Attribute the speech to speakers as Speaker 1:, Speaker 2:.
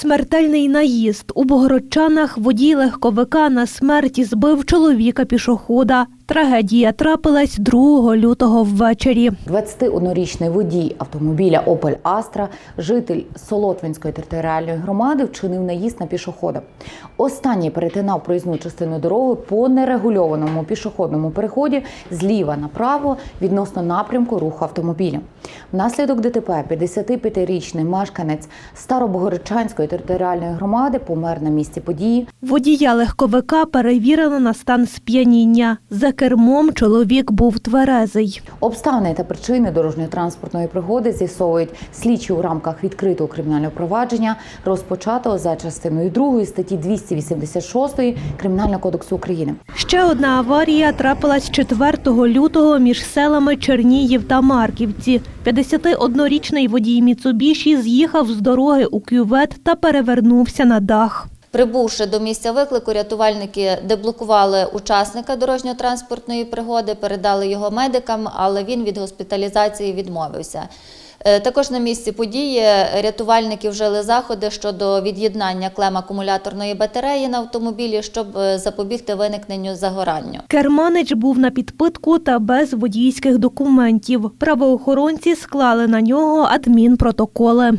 Speaker 1: Смертельний наїзд у Богородчанах водій легковика на смерті збив чоловіка пішохода. Трагедія трапилась 2 лютого ввечері.
Speaker 2: 21-річний водій автомобіля Опель Астра, житель Солотвинської територіальної громади, вчинив наїзд на пішохода. Останній перетинав проїзну частину дороги по нерегульованому пішохідному переході зліва направо відносно напрямку руху автомобіля. Внаслідок ДТП 55-річний мешканець Старобогородчанської територіальної громади помер на місці події.
Speaker 1: Водія легковика перевірено на стан сп'яніння. За кермом чоловік був тверезий.
Speaker 2: Обставини та причини дорожньо-транспортної пригоди з'ясовують слідчі у рамках відкритого кримінального провадження, розпочатого за частиною 2 статті 286 Кримінального кодексу України.
Speaker 1: Ще одна аварія трапилась 4 лютого між селами Черніїв та Марківці. 51-річний водій Міцубіші з'їхав з дороги у кювет та перевернувся на дах.
Speaker 3: Прибувши до місця виклику, рятувальники деблокували учасника дорожньо-транспортної пригоди, передали його медикам, але він від госпіталізації відмовився. Е, Також на місці події рятувальники вжили заходи щодо від'єднання клем акумуляторної батареї на автомобілі, щоб е, запобігти виникненню загоранню.
Speaker 1: Керманич був на підпитку та без водійських документів. Правоохоронці склали на нього адмінпротоколи.